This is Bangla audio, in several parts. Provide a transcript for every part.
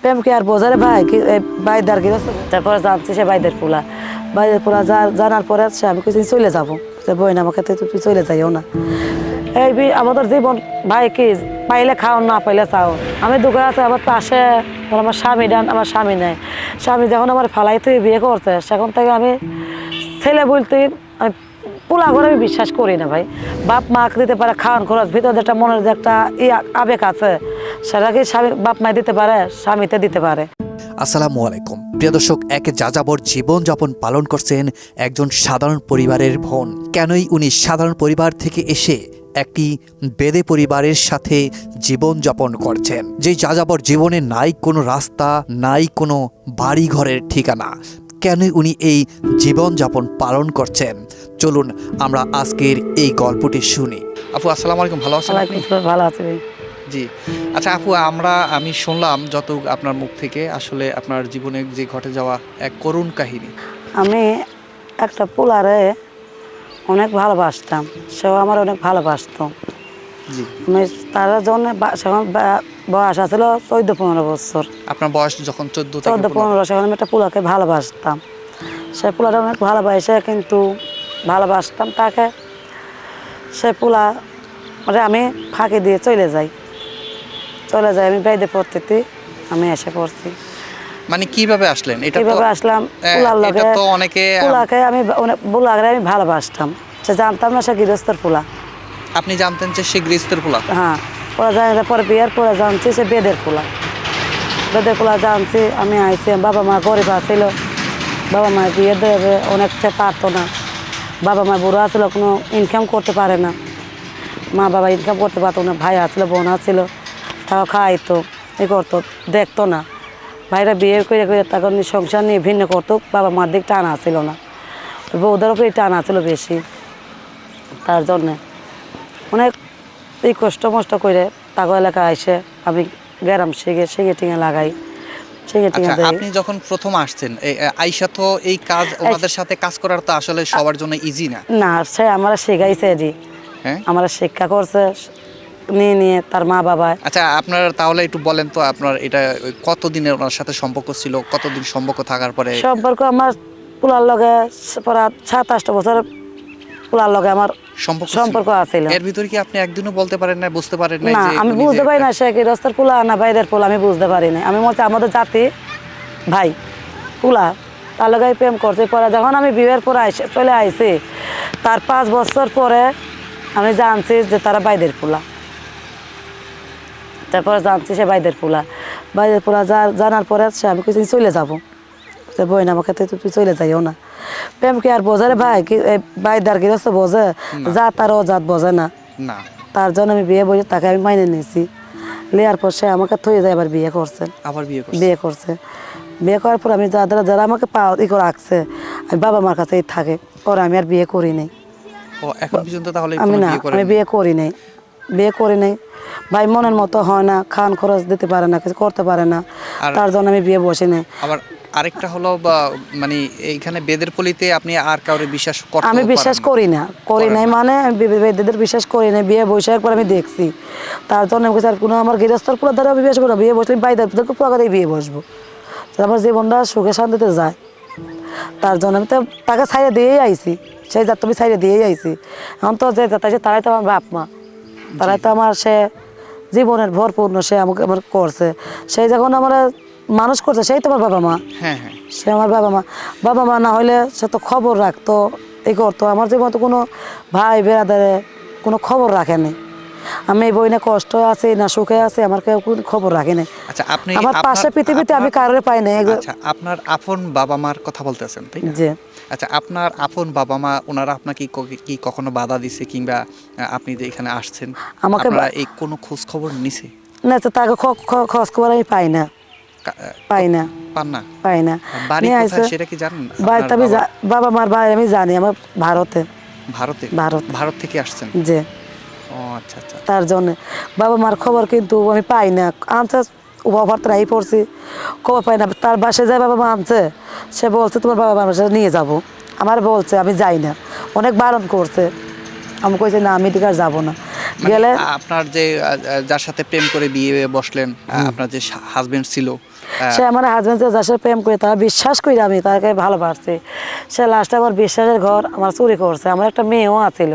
প্রেম কি আর বোঝারে ভাই, কি এই ভাইদার কি তারপরে জানছি সে ভাইদের পোলা। ভাইদের পোলা জানার পরে সে আমি কিছু চলে যাব। বই না আমাকে তুই চলে যাইও না। এই বি- আমাদের জীবন, ভাই, কি, পাইলে খাও না পাইলে চাও আমি দোকান আছে, আমার পাশে আমার স্বামী ডান আমার স্বামী নেই স্বামী যখন আমার ফালাইতে বিয়ে করছে, সেখান থেকে আমি ছেলে বলতে পোলা করে আমি বিশ্বাস করি না ভাই। বাপ মা দিতে পারে খাওয়ান খরচ, ভিতরে একটা মনের যে একটা আবেগ আছে সেটাকে স্বামী, বাপ মা দিতে পারে, স্বামীতে দিতে পারে? আসসালামু আলাইকুম। প্রিয় দর্শক, এক যাযাবর জীবনযাপন পালন করছেন একজন সাধারণ পরিবারের বোন। কেনই উনি সাধারণ পরিবার থেকে এসে একটি বেদে পরিবারের সাথে জীবনযাপন করছেন? যে যাযাবর জীবনে নাই কোনো রাস্তা, নাই কোনো বাড়ি ঘরের ঠিকানা কেন উনি এই জীবনযাপন পালন করছেন? চলুন আমরা আজকের এই গল্পটি শুনি। আপু আসসালামু আলাইকুম ভালো আছেন ভালো আছে ভাই। জি। আচ্ছা আপু আমরা আমি শুনলাম যত আপনার মুখ থেকে আসলে আপনার জীবনে যে ঘটে যাওয়া এক করুণ কাহিনী। আমি একটা পোলারে অনেক ভালোবাসতাম সেও আমার অনেক ভালোবাসতো। জি। আমি তার জন্য বা- বয়স আছিল চোদ্দ পনেরো বছর। আপনার বয়স যখন চোদ্দ চোদ্দ পনেরো সেখানে আমি একটা পোলাকে ভালোবাসতাম। সে পোলাটা অনেক ভালোবাসে কিন্তু ভালোবাসতাম তাকে। সে পোলা মানে আমি ফাঁকি দিয়ে চলে যাই। চলে যাই আমি বেঁধে পড়তে আমি এসে পড়ছি। মানে কীভাবে আসলেন? এটা এইভাবে আসলাম? পোলার লগে তো অনেকে পোলাকে আমি অনেক পোলাকে আমি ভালোবাসতাম। সে জানতাম না সে গৃহস্থর পোলা। আপনি জানতেন যে সে গৃহস্থের পোলা। হ্যাঁ পোলা জানি পরে বিয়ের পরে জানছি, সে বেদের পোলা। বেদের পোলা জানছি, আমি আইছি, বাবা মা গরিব আছিল, বাবা মা বিয়ে দেবে, অনেক সে পারতো না। বাবা মা বুড়ো আছিল, কোনো ইনকাম করতে পারে না। মা বাবা ইনকাম করতে পারতো না, ভাই আছিল, বোন আছিল, তাও খাইতো, এ করতো, দেখতো না। ভাইরা বিয়ে করে করে তখন সংসার নিয়ে ভিন্ন করতো, বাবা মার দিক টানা ছিল না। বউদের উপরে টানা ছিল বেশি? তার জন্যে। অনেক এই কষ্ট মষ্ট করে তাগো এলাকা এসে আমি গ্যারাম শিখে শিখে টিঙে লাগাই আচ্ছা আপনি যখন প্রথম আসছেন আইসা তো এই কাজ ওনাদের সাথে কাজ করার তো আসলে সবার জন্য ইজি না। না সে আমার শিখাইছে জি হ্যাঁ? আমার শিক্ষা করছে নিয়ে নিয়ে তার মা বাবা। আচ্ছা আপনার তাহলে একটু বলেন তো আপনার এটা কতদিনের ওনার সাথে সম্পর্ক ছিল কতদিন সম্পর্ক থাকার পরে? সম্পর্ক আমার পোলার লগে প্রায় সাত আটটা বছর পোলার লগে আমার সম্পর্ক ছিল? সম্পর্ক আছিল। এর ভিতরে কি আপনি একদিনও বলতে পারেন না বুঝতে পারেন না আমি বুঝতে পারি না সে কি রাস্তার পোলা না বাইরের পোলা আমি বুঝতে পারি না আমি মনে আমাদের জাতি ভাই পোলা তার লগে প্রেম করতে পরে যখন আমি বিয়ের পরে আইসে চলে আইছি তার পাঁচ বছর পরে আমি জানছি যে তারা বাইদের পোলা। তারপরে জানছি সে বাইদের পোলা। বাইদের পোলা জানার পরে সে আমি কিছু চলে যাব। সে বই না আমাকে তো তুই চলে যাইও না। প্রেম কি আর বোঝারে ভাই? কি কি রস্ত বোঝে? যা তার ও জাত বোঝে না। তার জন্য আমি বিয়ে বসে তাকে আমি মাইনে নিয়েছি। নেওয়ার পর সে আমাকে থয়ে যায় আবার বিয়ে করছে। আবার বিয়ে করছে? বিয়ে করছে। বিয়ে করার পর আমি যারা যারা আমাকে পা ই করে রাখছে আমি বাবা মার কাছেই থাকে। ওরা আমি আর বিয়ে করি নাই। আমি না আমি বিয়ে করি নাই। বিয়ে করি নাই। ভাই মনের মতো হয় না খান খরচ দিতে পারে না কিছু করতে পারে না। তার জন্য আমি বিয়ে বসি নাই। আরেকটা হলো বা মানে এইখানে বেদের পলিতে আপনি আর কাউরে বিশ্বাস করতে আমি বিশ্বাস করি না করি নাই মানে আমি বি- বেদেদের বিশ্বাস করি নাই বিয়ে বসে একবার আমি দেখছি। তার জন্য আমি আর কোনো আমার গৃহস্থর পুরো দ্বারা আমি বিশ্বাস করি না। বিয়ে বসলে বাইদের পুরো কথাই বিয়ে বসবো। আমার জীবনটা সুখে শান্তিতে যায়। তার জন্য আমি তো তাকে ছাইড়ে দিয়েই আইছি সেই জাত তুমি ছাইড়ে দিয়েই আইছি। এখন তো যে জাত আছে তারাই তো আমার বাপ মা। তারাই তো আমার সে জীবনের ভরপূর্ণ সে আমাকে আমার করছে। সেই যখন আমার মানুষ করছে সেই তো আমার বাবা মা? হ্যাঁ হ্যাঁ। সে আমার বাবা মা। বাবা মা না হলে সে তো খবর রাখতো এই করতো। আমার জীবনে তো কোনো ভাই বেড়াদারে কোনো খবর রাখেনি আমি এই বই না কষ্ট আছে না সুখে আছে আমার কেউ কোনো খবর রাখেনি আচ্ছা আপনি আমার পাশে পৃথিবীতে আমি কারোর পাই এগুলো- আচ্ছা আপনার আপন বাবা মার কথা বলতেছেন তাই না? যে আচ্ছা আপনার আপন বাবা মা ওনারা আপনাকে কি- কখনো বাধা দিছে কিংবা আপনি যে এখানে আসছেন আমাকে এই কোনো খোঁজ খবর নিছে? না তো তাকে খোঁজ খবর আমি পাই না। পাই না। পান না? পাই না। বাড়ি কোথায় সেটা কি জানেন? বাড়িতে আপনার আমি বাবা- মার বাড়ি আমি জানি আমার ভারতে। ভারতে? ভারত। ভারত থেকে আসছেন? যে আচ্ছা আচ্ছা। তার জন্য। বাবা মার খবর কিন্তু আমি পাই না। আনছে অফার ট্রাই করছি খবর পাই না। তার বাসায় যায় বাবা মা আনছে। সে বলছে তোমার বাবা মার বাসায় নিয়ে যাব। আমার বলছে আমি যাই না। অনেক বারণ করছে। আমি কইছে না আমি দিকে আর যাব না। গেলে আপনার যে যার সাথে প্রেম করে বিয়ে বসলেন আপনার যে হাজবেন্ড ছিল সে আমার হাজবেন্ড যার সাথে প্রেম করে তারা বিশ্বাস করি আমি তাকে ভালোবাসছি। সে লাস্টে আমার বিশ্বাসের ঘর আমার চুরি করছে আমার একটা মেয়েও আছিল।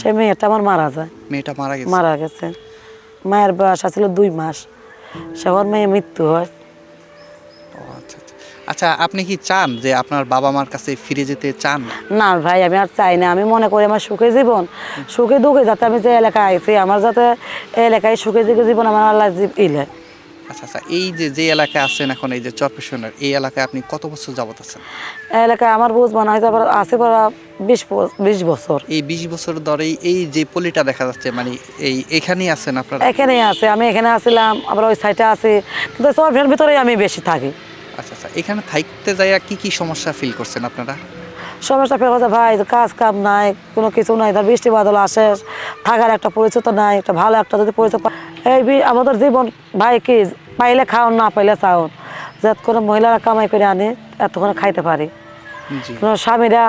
সে মেয়েটা আমার মারা যায়। মেয়েটা মারা গেছে। মারা গেছে। মায়ের বয়স আছিল দুই মাস। সে আমার মেয়ে মৃত্যু হয়। আচ্ছা আপনি কি চান যে আপনার বাবা মার কাছে ফিরে যেতে চান? না ভাই আমি আর চাই না। আমি মনে করি আমার সুখে জীবন। সুখে দুঃখে যাতে আমি যে এলাকায় আইছি আমার যাতে এই এলাকায় সুখে দুঃখে জীবন আমার আল্লাহ ইলে আচ্ছা আচ্ছা এই যে যে এলাকায় আছেন এখন এই যে চরপেশনের এই এলাকায় আপনি কত বছর যাবত আছেন? এলাকায় আমার বুঝ মনে হয় তারপর আছে পর বিশ বিশ বছর। এই বিশ বছর ধরেই এই যে পলিটা দেখা যাচ্ছে মানে এই এখানেই আছেন আপনারা? এখানেই আছে আমি এখানে আসছিলাম আবার ওই সাইডে আছি। কিন্তু চরফের ভিতরেই আমি বেশি থাকি। আচ্ছা আচ্ছা এখানে থাকতে যাইয়া কি কি সমস্যা ফিল করছেন আপনারা? সমস্যা ফের কথা ভাই কাজ কাম নাই কোনো কিছু নাই ধর বৃষ্টি বাদল আসে থাকার একটা পরিচিত নাই একটা ভালো একটা যদি পরিচিত এই আমাদের জীবন ভাই কি পাইলে খাওন না পাইলে চাওন। যাত করে মহিলারা কামাই করে আনে এতক্ষণ খাইতে পারি। কোনো স্বামীরা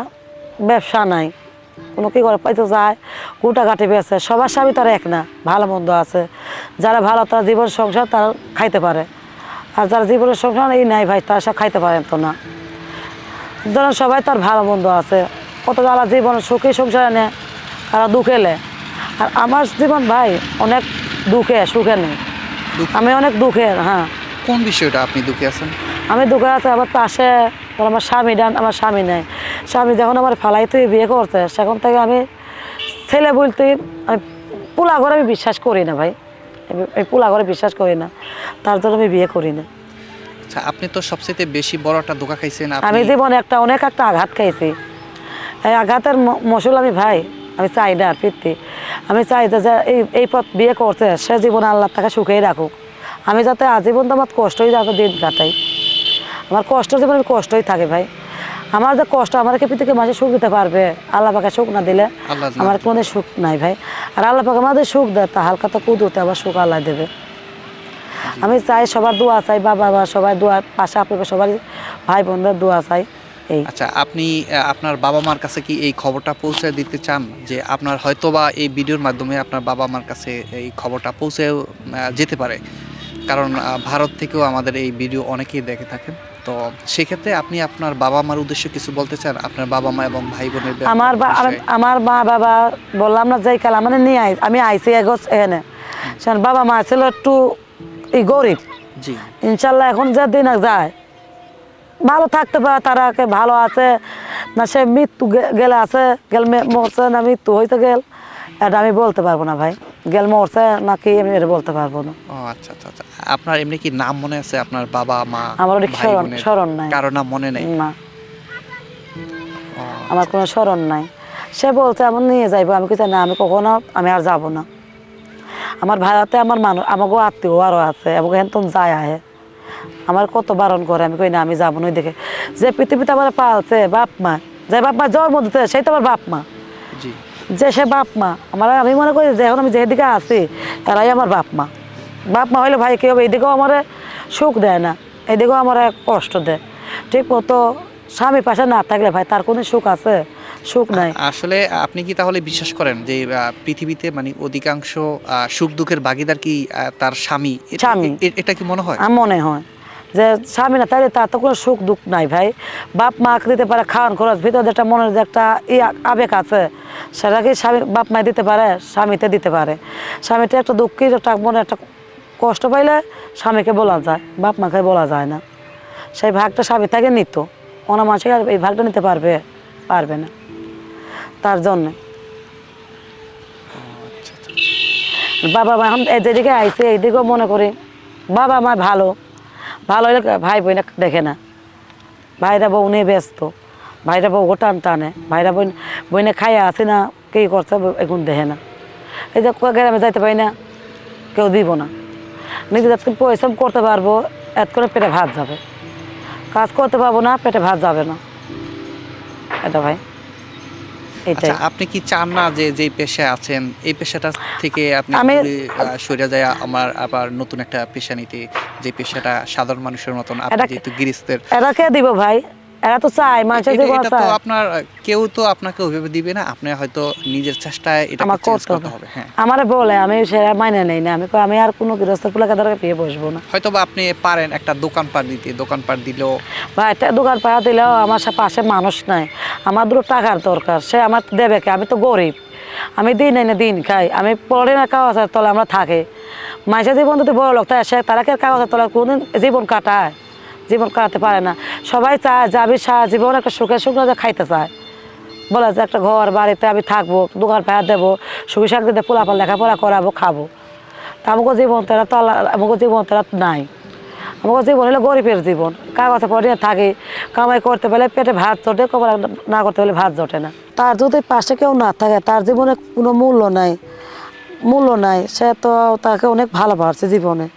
ব্যবসা নাই কোনো কি করে পাইতে যায় গোটা কাঠি বেছে সবার স্বামী তারা এক না ভালো মন্দ আছে। যারা ভালো তারা জীবন সংসার তারা খাইতে পারে। আর যারা জীবনের সংসার এই নাই ভাই তারা সব খাইতে পারেন তো না। ধরেন সবাই তার ভালো মন্দ আছে কত যারা জীবন সুখে সংসারে নেয় তারা দুঃখে লে আর আমার জীবন ভাই অনেক দুঃখে সুখে নেই। আমি অনেক দুঃখের হ্যাঁ। কোন বিষয়টা আপনি দুঃখে আছেন? আমি দুঃখে আছে আমার পাশে আমার স্বামী ডান আমার স্বামী নেই। স্বামী যখন আমার ফালাইতে বিয়ে করতে সেখান থেকে আমি ছেলে বলতে আমি পোলা ঘরে আমি বিশ্বাস করি না ভাই। এই পোলা ঘরে বিশ্বাস করি না। তার জন্য আমি বিয়ে করি না। আচ্ছা আপনি তো সবচেয়ে বেশি বড় একটা ধোকা খাইছেন আমি জীবনে একটা অনেক একটা আঘাত খাইছি। এই আঘাতের মশল আমি ভাই আমি চাই না আর ফিরতে। আমি চাই যে যে এই এই পথ বিয়ে করতে সে জীবনে আল্লাহ তাকে সুখেই রাখুক। আমি যাতে আজীবন তো আমার কষ্টই যাতে দিন কাটাই। আমার কষ্ট জীবনে আমি কষ্টই থাকে ভাই। আমার যে কষ্ট আমার কি পৃথিবীকে মাঝে সুখ দিতে পারবে? আল্লাহ পাকে সুখ না দিলে আমার কোনো সুখ নাই ভাই। আর আল্লাহ পাকে আমাদের সুখ দেয় তা হালকা তো কুদুতে আবার সুখ আল্লাহ দেবে। আমি চাই সবার দোয়া চাই বাবা সবাই দোয়া পাশে আপনাকে সবার ভাই বোনদের দোয়া চাই এই। আচ্ছা আপনি আপনার বাবা মার কাছে কি এই খবরটা পৌঁছে দিতে চান? যে আপনার হয়তোবা এই ভিডিওর মাধ্যমে আপনার বাবা মার কাছে এই খবরটা আহ, যেতে পারে। কারণ ভারত থেকেও আমাদের এই ভিডিও অনেকেই দেখে থাকেন। তো সেক্ষেত্রে আপনি আপনার বাবা মার উদ্দেশ্যে কিছু বলতে চান? আপনার বাবা মা এবং ভাই বোনের আমার আমার- মা বাবা বললাম না যাই কাল মানে নিয়ে আই আমি আইসি এগোছ এখানে। বাবা মা ছিল একটু ই গরিব। জি। ইনশাল্লাহ এখন যে দিন যায়। ভালো থাকতে পারে তারা কে ভালো আছে। না সে মৃত্যু গেলে আছে গেল মরছে না মৃত্যু হইতে গেল এটা আমি বলতে পারব না ভাই। গেল মরছে নাকি আমি এটা বলতে পারব না। ও আচ্ছা আচ্ছা আচ্ছা। আপনার এমনি কি নাম মনে আছে? আপনার বাবা মা আমার ওটা স্মরণ- স্মরণ নাই। কারও নাম মনে নেই? না। আমার কোনো স্মরণ নাই। সে বলছে আমার নিয়ে যাইবো। আমি কিছু না আমি কখনো আমি আর যাব না। আমার ভাড়াতে আমার মানুষ আমাকেও আত্মীয় আরও আছে। আমাকে হেন তুমি যায় আহে। আমার কত বারণ করে। আমি কই না আমি যাব না দেখে যে পৃথিবীতে আমার পা পালছে বাপ মা যে বাপ মা জন্ম দিতে সেই তো আমার বাপ মা। যে সে বাপ মা আমার আমি মনে করি যে এখন আমি যেদিকে আছি তারাই আমার বাপ মা। বাপ মা হইলে ভাই কী হবে? এইদিকেও আমার সুখ দেয় না এদিকেও আমার কষ্ট দেয়। ঠিক মতো স্বামী পাশে না থাকলে ভাই তার কোনো সুখ আছে? সুখ নাই। আসলে আপনি কি তাহলে বিশ্বাস করেন যে পৃথিবীতে মানে অধিকাংশ সুখ দুঃখের ভাগিদার কি তার স্বামী? স্বামী। এটা কি মনে হয়? মনে হয়। যে স্বামী না তাইলে তার তো কোনো সুখ দুঃখ নাই ভাই। বাপ মা দিতে পারে খাওয়ান খরচ ভিতরে একটা মনের যে একটা ই আবেগ আছে সেটা কি স্বামী বাপ মা দিতে পারে? স্বামীতে দিতে পারে। স্বামীতে একটা দুঃখের একটা মনে একটা কষ্ট পাইলে স্বামীকে বলা যায় বাপ মাকে বলা যায় না। সেই ভাগটা স্বামী থেকে নিত। অন্য মানুষকে আর এই ভাগটা নিতে পারবে পারবে না। তার জন্য। বাবা মা এখন এই যেদিকে আইছে এইদিকেও মনে করি বাবা মা ভালো। ভালো হলে ভাই বোন দেখে না। ভাইরা বউ নিয়ে ব্যস্ত। ভাইরা বউ টান টানে। ভাইরা বোন বইনে খাইয়া আছে না, কি করছে এখন দেখে না। এই যে গ্রামে যাইতে পারি না, কেউ দিব না। নিজে যতক্ষণ পরিশ্রম করতে পারব, এত করে পেটে ভাত যাবে। কাজ করতে পারব না, পেটে ভাত যাবে না। এটা ভাই। আচ্ছা আপনি কি চান না যে যে পেশায় আছেন এই পেশাটা থেকে আপনি সরে যায় আমার আবার নতুন একটা পেশা নিতে যে পেশাটা সাধারণ মানুষের মতন আপনি যেহেতু গৃহস্থের। এরাকে দিব ভাই। এরা তো চায় মানুষের জীবন এটা তো আপনার কেউ তো আপনাকে ওইভাবে দিবে না আপনি হয়তো নিজের চেষ্টায় এটা আমার চেঞ্জ করতে হবে হ্যাঁ। আমারে বলে আমি সেটা মাইনে নেই না আমি কই, আমি আর কোনো গৃহস্থ পুলাকে ধরে বিয়ে বসবো না। হয়তো বা আপনি পারেন একটা দোকানপাট দিতে দোকানপাট দিলেও। বা একটা দোকান পাড়া দিলেও আমার পাশে মানুষ নাই। আমার দুটো টাকার দরকার সে আমার দেবে কে? আমি তো গরিব। আমি দিন এনে দিন খাই। আমি পরে না কাগজের তলে আমরা থাকে। মাঝে জীবন যদি বড় লোক থাকে সে তারা কে কাগজের তলে কোনদিন জীবন কাটায়? জীবন কাটাতে পারে না। সবাই চায় যে আমি সারা জীবন একটা সুখে যে খাইতে চায়। বলে যে একটা ঘর, বাড়িতে আমি থাকব দোকান পাড়া দেবো, সুখী শান্তিতে পোলাপাল লেখাপড়া করাবো, খাব। তা আমাকে জীবন তারা তো আমাকে জীবন তারা নাই। আমাকে জীবন হলো গরিবের জীবন। কাগজে পড়ে থাকি। কামাই করতে পারলে পেটে ভাত জোটে কবার না করতে পারলে ভাত জোটে না। তার যদি পাশে কেউ না থাকে, তার জীবনে কোনো মূল্য নাই। মূল্য নাই। সে তো তাকে অনেক ভালো ভালোবাসছে জীবনে।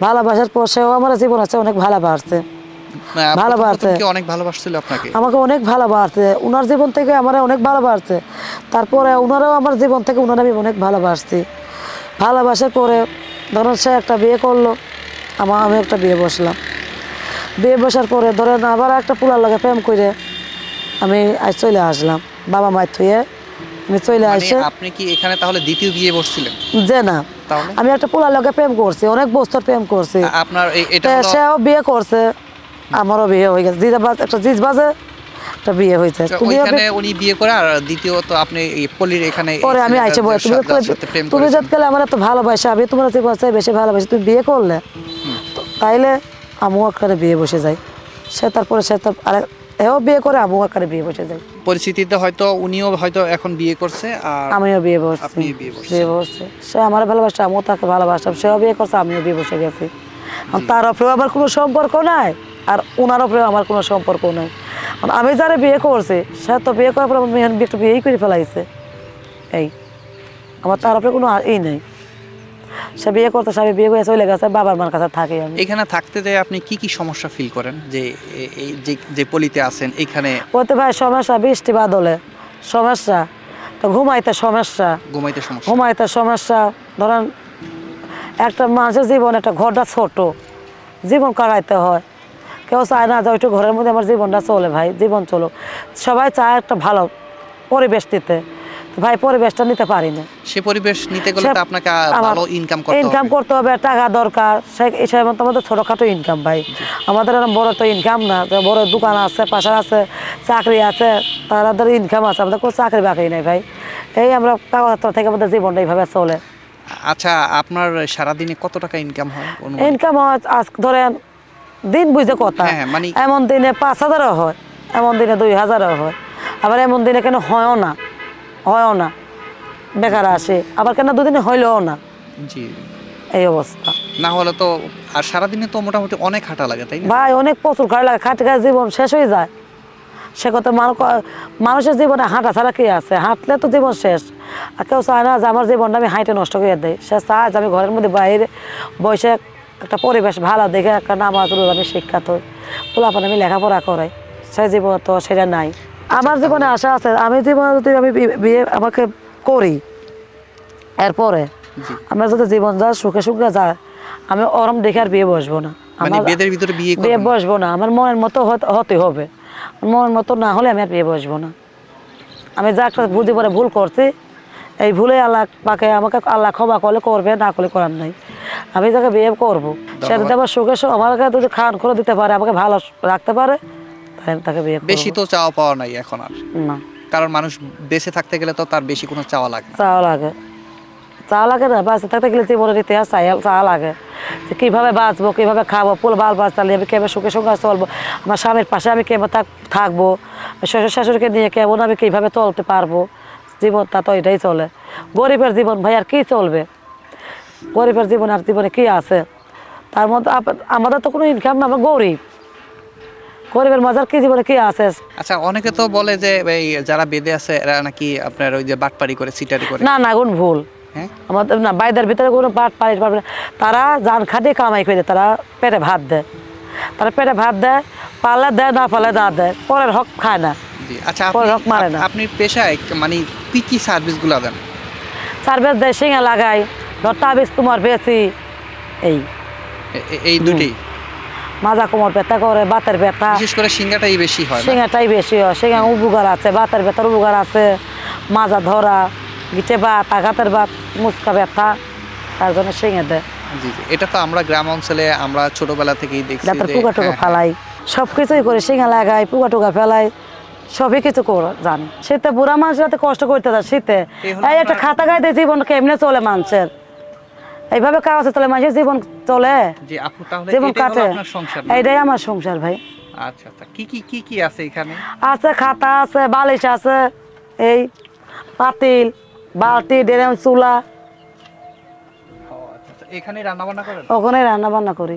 ভালোবাসার পর সেও আমার জীবন আছে অনেক ভালোবাসছে। আহ, প্রথম ভালোবাসে। অনেক ভালোবাসছিল আপনাকে। আমাকে অনেক ভালোবাসছে। ওনার জীবন থেকে আমার অনেক ভালোবাসছে। তারপরে ওনারাও আমার জীবন থেকে ওনারা আমি অনেক ভালোবাসছি। ভালোবাসার পরে ধরেন সে একটা বিয়ে করল আমার আমি একটা বিয়ে বসলাম। বিয়ে বসার পরে ধরেন আবার একটা পুলার লাগে প্রেম করে আমি আজ চলে আসলাম। বাবা মায়ের থুয়ে আমি চলে মানে আসে আপনি কি এখানে তাহলে দ্বিতীয় বিয়ে বসছিলেন? যে না। তাহলে? আমি একটা পুলার লগে প্রেম করছি অনেক বছর প্রেম করছি। আপনার এটা সেও বিয়ে করছে আমারও বিয়ে হয়ে গেছে। একটা জিজ বাজে একটা বিয়ে হয়েছে। ওইখানে উনি বিয়ে করে আর দ্বিতীয়ত আপনি এখানে পরে আমি ছেলেটার আইসে বলে তুমি তুমি। যত গেলে আমার এত ভালোবাসা আমি তোমার যে বেশি ভালোবাসি তুমি বিয়ে করলে। তাইলে আমিও একবারে বিয়ে বসে যাই। সে তারপরে সে তার আরে এও বিয়ে করে আমিও একবারে বিয়ে বসে যাই পরিস্থিতিতে হয়তো উনিও হয়তো এখন বিয়ে করছে আর আমিও বিয়ে বসছি। বিয়ে। বসছে। সে আমার ভালোবাসা আমিও তাকে ভালোবাসতাম সেও বিয়ে করছে আমিও বিয়ে বসে গেছি। তার ওপরেও আমার কোনো সম্পর্ক নাই আর ওনার ওপরেও আমার কোনো সম্পর্ক নাই। আমি যারা বিয়ে করছি সে তো বিয়ে করার পর আমার মেয়ে একটা বিয়েই করে ফেলাইছে। এই আমার তার ওপরে কোনো ই নেই। সে বিয়ে করতে সে বিয়ে করে চলে গেছে বাবার মার কাছে থাকি আমি। এখানে থাকতে যে আপনি কি কি সমস্যা ফিল করেন? যে এই যে যে পলিতে আছেন এখানে বলতে ভাই সমস্যা বৃষ্টি বাদলে সমস্যা তো ঘুমাইতে সমস্যা। ঘুমাইতে সমস্যা। ঘুমাইতে সমস্যা ধরেন একটা মানুষের জীবন একটা ঘরটা ছোট জীবন কাটাইতে হয়। কেউ চায় না যে ওইটু ঘরের মধ্যে আমার জীবনটা চলে ভাই জীবন চলো সবাই চায় একটা ভালো পরিবেশ নিতে তো ভাই পরিবেশটা নিতে পারি না। সে পরিবেশ নিতে গেলে তো আপনাকে ভালো ইনকাম করতে হবে। ইনকাম করতে হবে টাকা দরকার। সে এই সময় তো আমাদের ছোটোখাটো ইনকাম ভাই। আমাদের এরকম বড় তো ইনকাম না বড় দোকান আছে পাশার আছে চাকরি আছে তাদের ইনকাম আছে আমাদের কোনো চাকরি বাকরি নেই ভাই। এই আমরা কাগজপত্র থেকে আমাদের জীবনটা এইভাবে চলে। আচ্ছা আপনার সারাদিনে কত টাকা ইনকাম হয়? ইনকাম হয় আজ ধরেন দিন বুঝতে কথা। হ্যাঁ, হ্যাঁ, মানে- এমন দিনে পাঁচ হাজারও হয় এমন দিনে দুই হাজারও হয়। আবার এমন দিনে কেন হয়ও না। হয়ও না। বেকার আসে আবার কেন দুদিনে হইলেও না। জি। এই অবস্থা। না হলে তো আর সারাদিনে তো মোটামুটি অনেক হাঁটা লাগে তাই না? ভাই অনেক প্রচুর খারাপ লাগে। খাটে খাটে জীবন শেষ হয়ে যায়। সে কথা মানুষ মানুষের জীবনে হাঁটা ছাড়া কি আছে? হাঁটলে তো জীবন শেষ। আর কেউ চায় না যে আমার জীবনটা আমি হাইটে নষ্ট করে দেয় সে চায় যে আমি ঘরের মধ্যে বাইরে বসে একটা পরিবেশ ভালো দেখে একটা নামাজ আমি শিক্ষাত হই। পোলাপান আমি লেখাপড়া করাই। সে জীবন তো সেটা নাই। আমার জীবনে আশা আছে আমি জীবনে যদি আমি বিয়ে আমাকে করি এরপরে আমার যদি জীবন যা সুখে সুখে যায় আমি ওরম দেখে আর বিয়ে বসবো না। মানে আমার- ভিতরে বিয়ে বিয়ে বসবো না আমার মনের মতো হতে- হবে। মনের মতো না হলে আমি আর বিয়ে বসবো না। আমি যা একটা বুঝে পরে ভুল করছি এই ভুলে আল্লাহ পাকে আমাকে আল্লাহ ক্ষমা করলে করবে না করলে করার নাই। আমি যাকে বিয়ে করব সেটা আমার সুখে আমাকে যদি খান করে দিতে পারে আমাকে ভালো রাখতে পারে তাকে বিয়ে করব। বেশি তো চাওয়া পাওয়া নাই এখন আর। না। কারণ মানুষ বেঁচে থাকতে গেলে তো তার বেশি কোনো চাওয়া লাগে না। চাওয়া লাগে। চাওয়া লাগে না বাঁচতে থাকতে গেলে জীবনের ইতিহাস চাই চাওয়া লাগে। যে কীভাবে বাঁচবো কীভাবে খাব ফুল বাল বাস চালিয়ে আমি কেমন সুখে সুখে চলবো আমার স্বামীর পাশে আমি কেমন থাক থাকব শ্বশুর শাশুড়িকে নিয়ে কেমন আমি কীভাবে চলতে পারব? জীবনটা তো এটাই চলে। গরিবের জীবন ভাই আর কী চলবে? গরিবের জীবন আর জীবনে কী আছে? তার মধ্যে আপ- আমাদের তো কোনো ইনকাম না আমরা গরিব। গরিবের মাঝার কি জীবনে কী আছে? আচ্ছা অনেকে তো বলে যে এই যারা বেদে আছে এরা নাকি আপনার ওই যে বাটপারি করে সিটারি করে। না না গুণ ভুল। হ্যাঁ? আমাদের না বাইদের ভিতরে কোনো পাট পানি পারবে না। তারা যান খাটিয়ে কামাই করে তারা পেটে ভাত দেয়। তারা পেটে ভাত দেয় পারলে দেয় না পারলে না দেয়। পরের হক খায় না। আচ্ছা পরে আপনি রক মারে না। আপনি পেশায় মানে কি কি সার্ভিসগুলো দেন? সার্ভিস দেয় শিঙা লাগাই ধর তাবিজ তোমার বেশি এই। এই দুটি? মাজা কোমর ব্যথা করে বাতের ব্যথা। বিশেষ করে সিঙ্গাটাই বেশি হয় না? সিঙ্গাটাই বেশি হয়। সিঙ্গা উপকার আছে বাতের ব্যথার উপকার আছে। মাজা ধরা গিটে বাত আঘাতের বাত মুচকা ব্যথা তার জন্য সিঙ্গে দেয়। জি জি। এটা তো আমরা গ্রাম অঞ্চলে আমরা ছোটবেলা থেকেই দেখছি দাঁতের যে- পুকা টুকা হ্যাঁ, ফেলাই। সব কিছুই করে সিঙ্গা লাগাই পোকা টুকা ফেলাই সবই কিছু করে জানি। শীতে বুড়া মানুষের কষ্ট করতে যায় শীতে। এই একটা খাতা গাইতে জীবন কেমনে চলে মানুষের? এইভাবে কাগজে চলে মানুষের জীবন চলে। জি আপু তাহলে জীবন কাটে। এটাই এইটাই আমার সংসার ভাই। আচ্ছা আচ্ছা। কি কি কি কি আছে এখানে? আছে খাতা আছে বালিশ আছে এই পাতিল বালতি ড্রেম চুলা। আচ্ছা আচ্ছা। এখানে রান্না বান্না করেন? ওখানে রান্না বান্না করি।